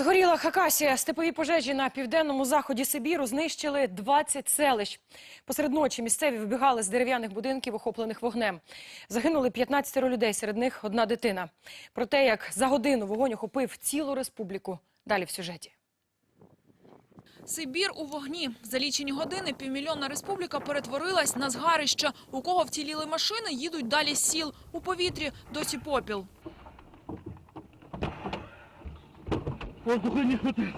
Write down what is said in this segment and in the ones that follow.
Згоріла Хакасія. Степові пожежі на південному заході Сибіру знищили 20 селищ. Посеред ночі місцеві вибігали з дерев'яних будинків, охоплених вогнем. Загинули 15 людей, серед них одна дитина. Про те, як за годину вогонь охопив цілу республіку. Далі в сюжеті. Сибір у вогні. За лічені години півмільйонна республіка перетворилась на згарище. У кого вціліли машини, їдуть далі з сіл. У повітрі досі попіл. Воздуха не хватает.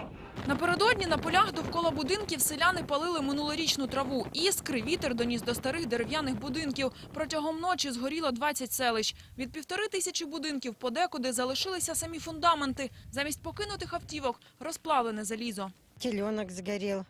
Напередодні на полях довкола будинків селяни палили минулорічну траву. Іскри вітер доніс до старих дерев'яних будинків. Протягом ночі згоріло 20 селищ. Від півтори тисячі будинків подекуди залишилися самі фундаменти. Замість покинутих автівок – розплавлене залізо. Тільонок згорів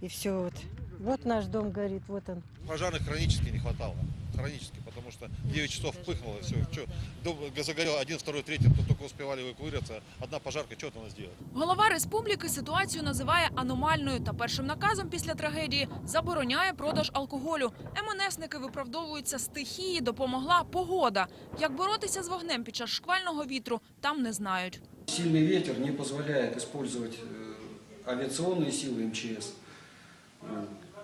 і все вот. Вот наш дом горит, вот он. Пожарных хронически не хватало. Хронически, потому что 9 часов пыхнуло, все. Чё, дом загорел один, второй, третий, то только успевали эвакуироваться. Одна пожарка, что это она сделает? Голова республіки ситуацію називає аномальною та першим наказом після трагедії забороняє продаж алкоголю. МНСники виправдовуються стихії, допомогла погода. Як боротися з вогнем під час шквального вітру, там не знають. Сильный ветер не позволяет использовать э, авиационные силы МЧС.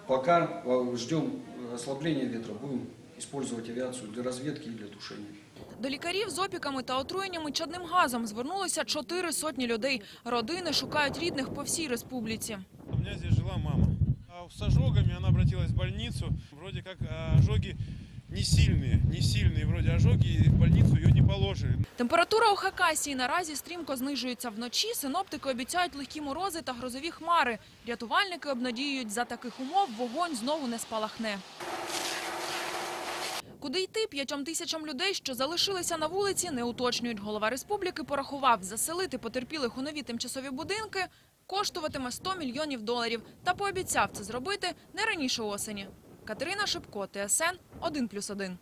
Э, Пока э, ждем ослабления ветра, будем использовать авиацию для разведки и для тушения. До лікарів з опіками та отруєннями чадним газом звернулися чотири сотні людей. Родини шукають рідних по всій республіці. У мене тут жила мама. А с ожогами вона обратилась в лікарню. Вроді как а, ожоги не сильные, не сильные вроде ожоги, и в больницу ее не положили. Температура у Хакасії наразі стрімко знижується вночі. Синоптики обіцяють легкі морози та грозові хмари. Рятувальники обнадіюють, за таких умов вогонь знову не спалахне. Куди йти п'ятьом тисячам людей, що залишилися на вулиці, не уточнюють. Голова республіки порахував, заселити потерпілих у нові тимчасові будинки коштуватиме 100 мільйонів доларів та пообіцяв це зробити не раніше осені. Катерина Шепко, ТСН 1+,1.